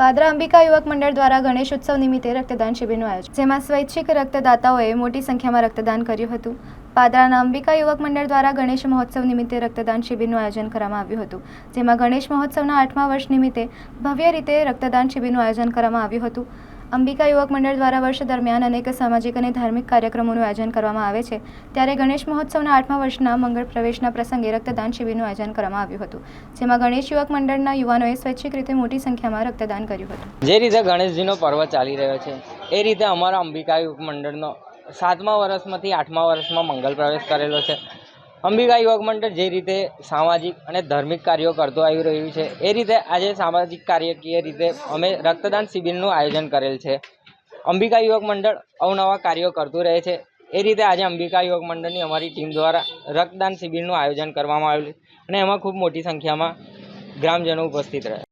પાદરા અંબિકા યુવક મંડળ દ્વારા ગણેશ ઉત્સવ નિમિત્તે રક્તદાન શિબિરનું આયોજન. જેમાં સ્વૈચ્છિક રક્તદાતાઓએ મોટી સંખ્યામાં રક્તદાન કર્યું હતું. પાદરાના અંબિકા યુવક મંડળ દ્વારા ગણેશ મહોત્સવ નિમિત્તે રક્તદાન શિબિરનું આયોજન કરવામાં આવ્યું હતું. જેમાં ગણેશ મહોત્સવના આઠમા વર્ષ નિમિત્તે ભવ્ય રીતે રક્તદાન શિબિરનું આયોજન કરવામાં આવ્યું હતું. અંબિકા યુવક મંડળ દ્વારા વર્ષ દરમિયાન અનેક સામાજિક અને ધાર્મિક કાર્યક્રમોનું આયોજન કરવામાં આવે છે. ત્યારે ગણેશ મહોત્સવના આઠમા વર્ષના મંગળ પ્રવેશના પ્રસંગે રક્તદાન શિબિરનું આયોજન કરવામાં આવ્યું હતું, જેમાં ગણેશ યુવક મંડળના યુવાનોએ સ્વૈચ્છિક રીતે મોટી સંખ્યામાં રક્તદાન કર્યું હતું. જે રીતે ગણેશજીનો પર્વ ચાલી રહ્યો છે, એ રીતે અમારા અંબિકા યુવક મંડળનો સાતમા વર્ષમાંથી આઠમા વર્ષમાં મંગલ પ્રવેશ કરેલો છે. અંબિકા યુવક મંડળ જે રીતે સામાજિક અને ધાર્મિક કાર્યો કરતું આવી રહ્યું છે, એ રીતે આજે સામાજિક કાર્યકીય રીતે અમે રક્તદાન શિબિરનું આયોજન કરેલ છે. અંબિકા યુવક મંડળ અવનવા કાર્યો કરતું રહે છે. એ રીતે આજે અંબિકા યુવક મંડળની અમારી ટીમ દ્વારા રક્તદાન શિબિરનું આયોજન કરવામાં આવેલું અને એમાં ખૂબ મોટી સંખ્યામાં ગ્રામજનો ઉપસ્થિત રહ્યા